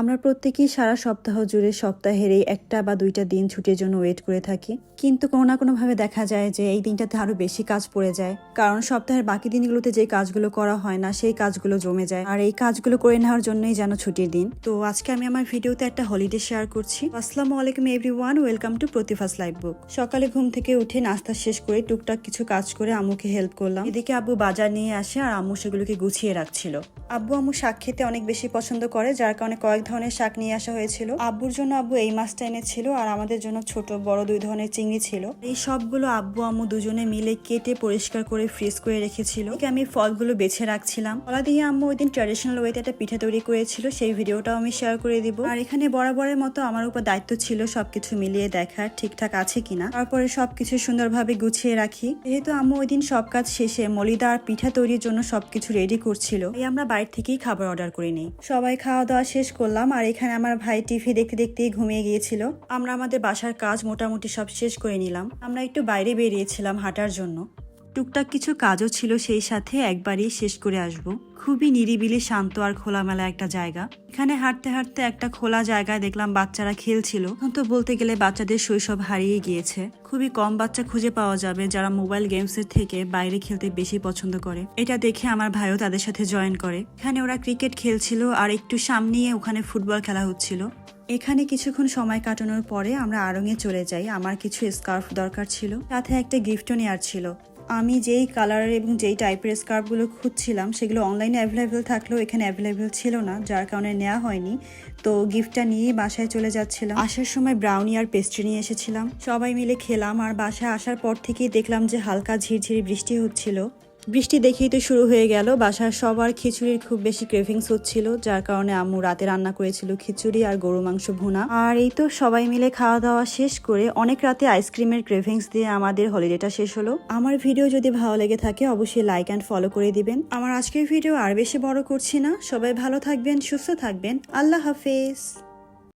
আমরা প্রত্যেকেই সারা সপ্তাহ জুড়ে সপ্তাহের এই একটা বা দুইটা দিন ছুটির জন্য ওয়েট করে থাকি। কিন্তু কোনো না কোনোভাবে দেখা যায় যে এই দিনটাতে আরও বেশি কাজ পড়ে যায়। কারণ সপ্তাহের বাকি দিনগুলোতে যে কাজগুলো করা হয় না, সেই কাজগুলো জমে যায়। আর এই কাজগুলো করে নেওয়ার জন্যই যেন ছুটির দিন। তো আজকে আমি আমার ভিডিওতে একটা হলিডে শেয়ার করছি। আসসালামু আলাইকুম everyone welcome to Pratibha's live book সকালে ঘুম থেকে উঠে নাস্তা শেষ করে টুকটাক কিছু কাজ করে আম্মুকে হেল্প করলাম। এদিকে আব্বু বাজার নিয়ে আসে আর আম্মু সেগুলোকে গুছিয়ে রাখছিল। আব্বু আম্মু শাক খেতে অনেক বেশি পছন্দ করে, যার কারণে কয়েক ধরনের শাক নিয়ে আসা হয়েছিল। আব্বুর জন্য আব্বু এই মাছটা এনেছিল আর আমাদের জন্য ছোট বড় দুই ধরনের চিংড়ি ছিল। এই সবগুলো আব্বু আম্মু দুজনে মিলে কেটে পরিষ্কার করে ফ্রিজ করে রেখেছিল। আমি ফলগুলো বেছে রাখছিলাম। ফলা দিয়ে আম্মু ওই দিন ট্র্যাডিশনাল ওয়েতে একটা পিঠা তৈরি করেছিল, সেই ভিডিওটাও আমি শেয়ার করে দিব। আর এখানে বরাবরের মতো আমার উপর দায়িত্ব ছিল সবকিছু মিলিয়ে দেখার, ঠিকঠাক আছে কিনা। তারপরে সবকিছু সুন্দরভাবে গুছিয়ে রাখি। যেহেতু আম্মু ওই দিন সব কাজ শেষে মলিদা আর পিঠা তৈরির জন্য সবকিছু রেডি করছিল এই আমরা বাইরে থেকেই খাবার অর্ডার করে নিই। সবাই খাওয়া দাওয়া শেষ করলাম। আর এখানে আমার ভাই টিভি দেখতে দেখতেই ঘুমিয়ে গিয়েছিল। আমরা আমাদের বাসার কাজ মোটামুটি সব শেষ করে নিলাম। আমরা একটু বাইরে বেরিয়েছিলাম হাঁটার জন্য। টুকটাক কিছু কাজও ছিল সেই সাথে একবারই শেষ করে আসব। খুবই নিরিবিলি, শান্ত আর খোলামেলা একটা জায়গা। এখানে হাঁটতে হাঁটতে একটা খোলা জায়গায় দেখলাম বাচ্চারা খেলছিল। তো বলতে গেলে বাচ্চাদের শৈশব হারিয়ে গিয়েছে। খুবই কম বাচ্চা খুঁজে পাওয়া যাবে যারা মোবাইল গেমসের থেকে বাইরে খেলতে বেশি পছন্দ করে। এটা দেখে আমার ভাইও তাদের সাথে জয়েন করে। এখানে ওরা ক্রিকেট খেলছিল আর একটু সামনেই ওখানে ফুটবল খেলা হচ্ছিল। এখানে কিছুক্ষণ সময় কাটানোর পরে আমরা আড়ঙে চলে যাই। আমার কিছু স্কার্ফ দরকার ছিল। সাথে একটা গিফটও নেওয়ার ছিল। আমি যেই কালারের এবং যেই টাইপের স্কার্ফগুলো খুঁজছিলাম, সেগুলো অনলাইনে অ্যাভেলেবেল থাকলেও এখানে অ্যাভেলেবেল ছিল না, যার কারণে নেওয়া হয়নি। তো গিফটটা নিয়েই বাসায় চলে যাচ্ছিলাম। আসার সময় ব্রাউনি আর পেস্ট্রি নিয়ে এসেছিলাম। সবাই মিলে খেলাম আর বাসায় আসার পর থেকেই দেখলাম যে হালকা ঝিরঝিরি বৃষ্টি হচ্ছিল। বৃষ্টি দেখেই তো শুরু হয়ে গেল। বাসার সবার খিচুড়ির খুব বেশি ক্রেভিংস হচ্ছিল, যার কারণে আম্মু রাতে রান্না করেছিল খিচুড়ি আর গরু মাংস ভুনা। আর এই তো সবাই মিলে খাওয়া দাওয়া শেষ করে অনেক রাতে আইসক্রিমের ক্রেভিংস দিয়ে আমাদের হলিডেটা শেষ হলো। আমার ভিডিও যদি ভালো লেগে থাকে, অবশ্যই লাইক অ্যান্ড ফলো করে দিবেন। আমার আজকের ভিডিও আর বেশি বড় করছি না। সবাই ভালো থাকবেন, সুস্থ থাকবেন। আল্লাহ হাফেজ।